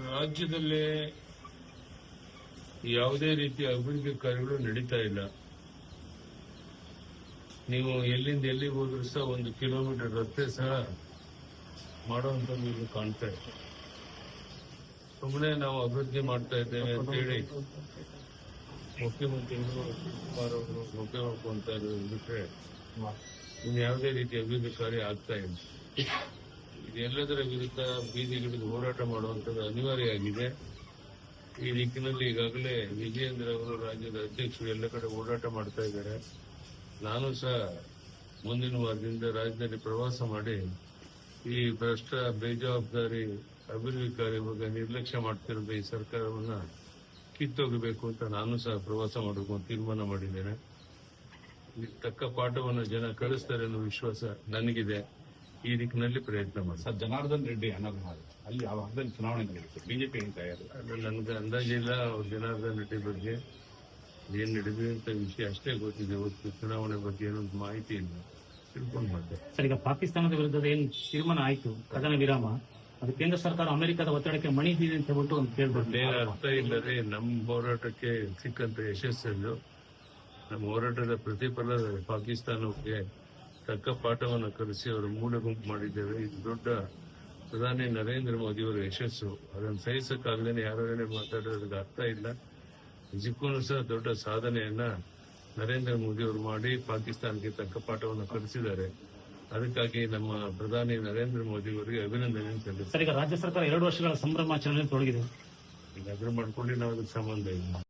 ರಾಜ್ಯದಲ್ಲಿ ಯಾವುದೇ ರೀತಿಯ ಅಭಿವೃದ್ಧಿ ಕಾರ್ಯಗಳು ನಡೀತಾ ಇಲ್ಲ. ನೀವು ಎಲ್ಲಿಂದ ಎಲ್ಲಿಗೆ ಹೋದ್ರೂ ಸಹ ಒಂದು ಕಿಲೋಮೀಟರ್ ರಸ್ತೆ ಸಹ ಮಾಡುವಂಥದ್ದು ನೀವು ಕಾಣ್ತಾ ಇದೆ. ಸುಮ್ಮನೆ ನಾವು ಅಭಿವೃದ್ಧಿ ಮಾಡ್ತಾ ಇದ್ದೇವೆ ಅಂತ ಹೇಳಿ ಮುಖ್ಯಮಂತ್ರಿಗಳು ಅವರು ಇನ್ನು ಯಾವುದೇ ರೀತಿ ಅಭಿವೃದ್ಧಿ ಕಾರ್ಯ ಆಗ್ತಾ ಇಲ್ಲ. ಇದೆಲ್ಲದರ ವಿರುದ್ಧ ಬೀದಿಗಳಿಗೆ ಹೋರಾಟ ಮಾಡುವಂಥದ್ದು ಅನಿವಾರ್ಯ ಆಗಿದೆ ಈ ನಿಟ್ಟಿನಲ್ಲಿ ಈಗಾಗಲೇ ವಿಜಯೇಂದ್ರ ಅವರು ರಾಜ್ಯದ ಅಧ್ಯಕ್ಷರು ಎಲ್ಲ ಕಡೆ ಹೋರಾಟ ಮಾಡ್ತಾ ಇದ್ದಾರೆ. ನಾನು ಸಹ ಮುಂದಿನ ವಾರದಿಂದ ರಾಜ್ಯದಲ್ಲಿ ಪ್ರವಾಸ ಮಾಡಿ ಈ ಭ್ರಷ್ಟ, ಬೇಜವಾಬ್ದಾರಿ ಅಭಿವೃದ್ಧಿ ಬಗ್ಗೆ ನಿರ್ಲಕ್ಷ್ಯ ಮಾಡ್ತಿರೋದು ಈ ಸರ್ಕಾರವನ್ನ ಕಿತ್ತೋಗಬೇಕು ಅಂತ ನಾನು ಸಹ ಪ್ರವಾಸ ಮಾಡಬೇಕು ತೀರ್ಮಾನ ಮಾಡಿದ್ದೇನೆ. ತಕ್ಕ ಪಾಠವನ್ನು ಜನ ಕಳಿಸ್ತಾರೆ ಅನ್ನೋ ವಿಶ್ವಾಸ ನನಗಿದೆ. ಈ ದಿಕ್ಕಿನಲ್ಲಿ ಪ್ರಯತ್ನ ಮಾಡಿ. ಸರ್ ಜನಾರ್ದನ್ ರೆಡ್ಡಿ ಅನರ್ಹರು. ಅಲ್ಲಿ ಆ ಭಾಗದಲ್ಲಿ ಚುನಾವಣೆ ನಡೆಯುತ್ತೆ? ಬಿಜೆಪಿ ಅದು ನನಗೆ ಅಂದಾಜಿಲ್ಲ ಅವ್ರ ಜನಾರ್ದನ್ ರೆಡ್ಡಿ ಬಗ್ಗೆ ಏನ್ ನಡೆದಿದೆ ಅಂತ ವಿಷಯ ಅಷ್ಟೇ ಗೊತ್ತಿದೆ. ಹೊತ್ತು ಚುನಾವಣೆ ಬಗ್ಗೆ ಏನೊಂದು ಮಾಹಿತಿ ಇಲ್ಲ. ತಿಳ್ಕೊಂಡು ಮಾಡ್ತಾರೆ. ಸರ್ ಈಗ ಪಾಕಿಸ್ತಾನದ ವಿರುದ್ಧದ ಏನು ತೀರ್ಮಾನ ಆಯಿತು? ಕದನ ವಿರಾಮ. ಅದು ಕೇಂದ್ರ ಸರ್ಕಾರ ಅಮೆರಿಕದ ಒತ್ತಡಕ್ಕೆ ಮಣಿದಿದೆ ಅಂತ ಹೇಳ್ಬಿಟ್ಟು ಒಂದು ಕೇಳ್ಬೋದು. ಏನು ಅರ್ಥ ಇಲ್ಲದೆ ನಮ್ಮ ಹೋರಾಟಕ್ಕೆ ಸಿಕ್ಕಂತ ಯಶಸ್ಸನ್ನು ನಮ್ಮ ಹೋರಾಟದ ಪ್ರತಿಫಲ ಪಾಕಿಸ್ತಾನಕ್ಕೆ ತಕ್ಕ ಪಾಠವನ್ನು ಕಲಿಸಿ ಅವರು ಮೂಲ ಗುಂಪು ಮಾಡಿದ್ದೇವೆ. ಇದು ದೊಡ್ಡ ಪ್ರಧಾನಿ ನರೇಂದ್ರ ಮೋದಿ ಅವರ ಯಶಸ್ಸು. ಅದನ್ನು ಸಹಿಸಕ್ಕಾಗದೇ ಯಾರೋ ಏನೇ ಮಾತಾಡೋದಕ್ಕೆ ಅರ್ಥ ಇಲ್ಲ. ನಿಜಕ್ಕೂ ಸಹ ದೊಡ್ಡ ಸಾಧನೆಯನ್ನ ನರೇಂದ್ರ ಮೋದಿ ಅವರು ಮಾಡಿ ಪಾಕಿಸ್ತಾನಕ್ಕೆ ತಕ್ಕ ಪಾಠವನ್ನು ಕಲಿಸಿದ್ದಾರೆ. ಅದಕ್ಕಾಗಿ ನಮ್ಮ ಪ್ರಧಾನಿ ನರೇಂದ್ರ ಮೋದಿ ಅವರಿಗೆ ಅಭಿನಂದನೆ ಸಲ್ಲಿಸ್ತಾರೆ ಈಗ ರಾಜ್ಯ ಸರ್ಕಾರ ಎರಡು ವರ್ಷಗಳ ಸಂಭ್ರಮಾಚರಣೆ ತೊಡಗಿದೆ. ಈಗ ಅದ್ರ ಮಾಡ್ಕೊಂಡು ನಾವು ಅದಕ್ಕೆ ಸಂಬಂಧ ಇಲ್ಲ.